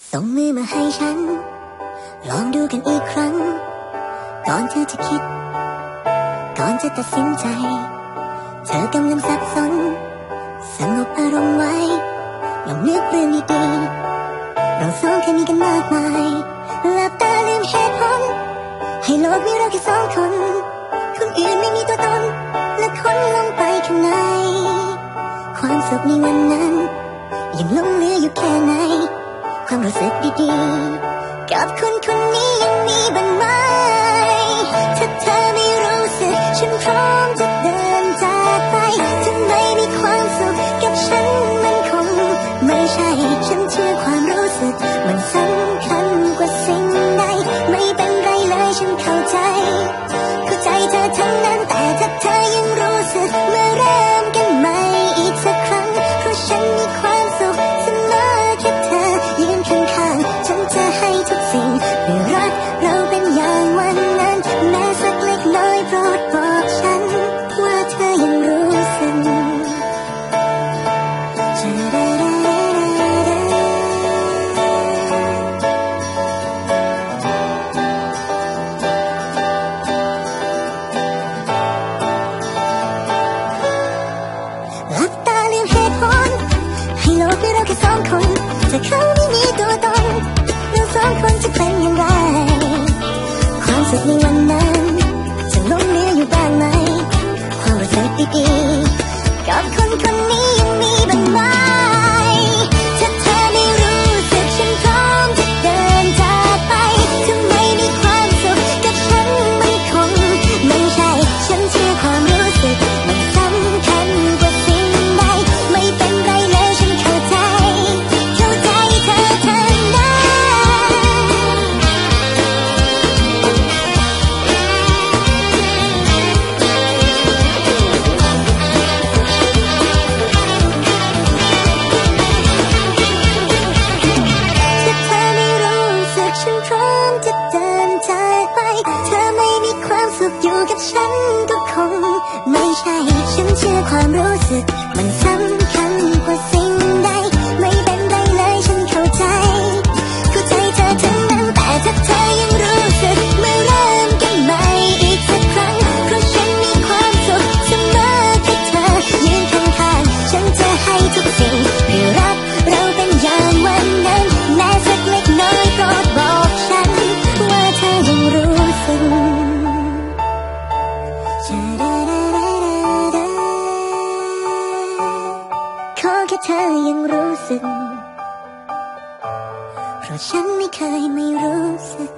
ส่งมือมาให้ฉัน ลองดูกันอีกครั้ง ก่อนเธอจะคิด ก่อนจะตัดสินใจ เธอกำลังสับสน สงบอารมณ์ไว้ลองนึกเรื่องดีๆเราสองเคยมีกันมากมายหลับตาลืมเหตุผลให้โลกมีเราแค่สองคน คนอื่นไม่มีตัวตน และคนลงไปข้างใน ความสุขในวันนั้นยังหลงเหลืออยู่แค่ไหน ความรู้สึกดีๆ กับคนคนนี้ยังมีบ้างไหมถ้าเธอไม่รู้สึกฉันพร้อมจะเดินจากไปถ้าไม่มีความสุขกับฉันมันคงไม่ใช่ ฉันเชื่อความรู้สึก มันสำคัญกว่าสิ่งใด ไม่เป็นไรเลยฉันเข้าใจ ลืมเหตุผลให้โลกมีเราแค่สองคนแต่เขาไม่มีตัวตนเราสองคนจะเป็นอย่างไรความสุขในวันนั้นจะหลงเหลืออยู่บ้างไหมความรู้สึกดีๆกับคน ฉันก็คงไม่ใช่ฉันเชื่อความรู้สึกมัน ขอแค่เธอยังรู้สึก เพราะฉันไม่เคยไม่รู้สึก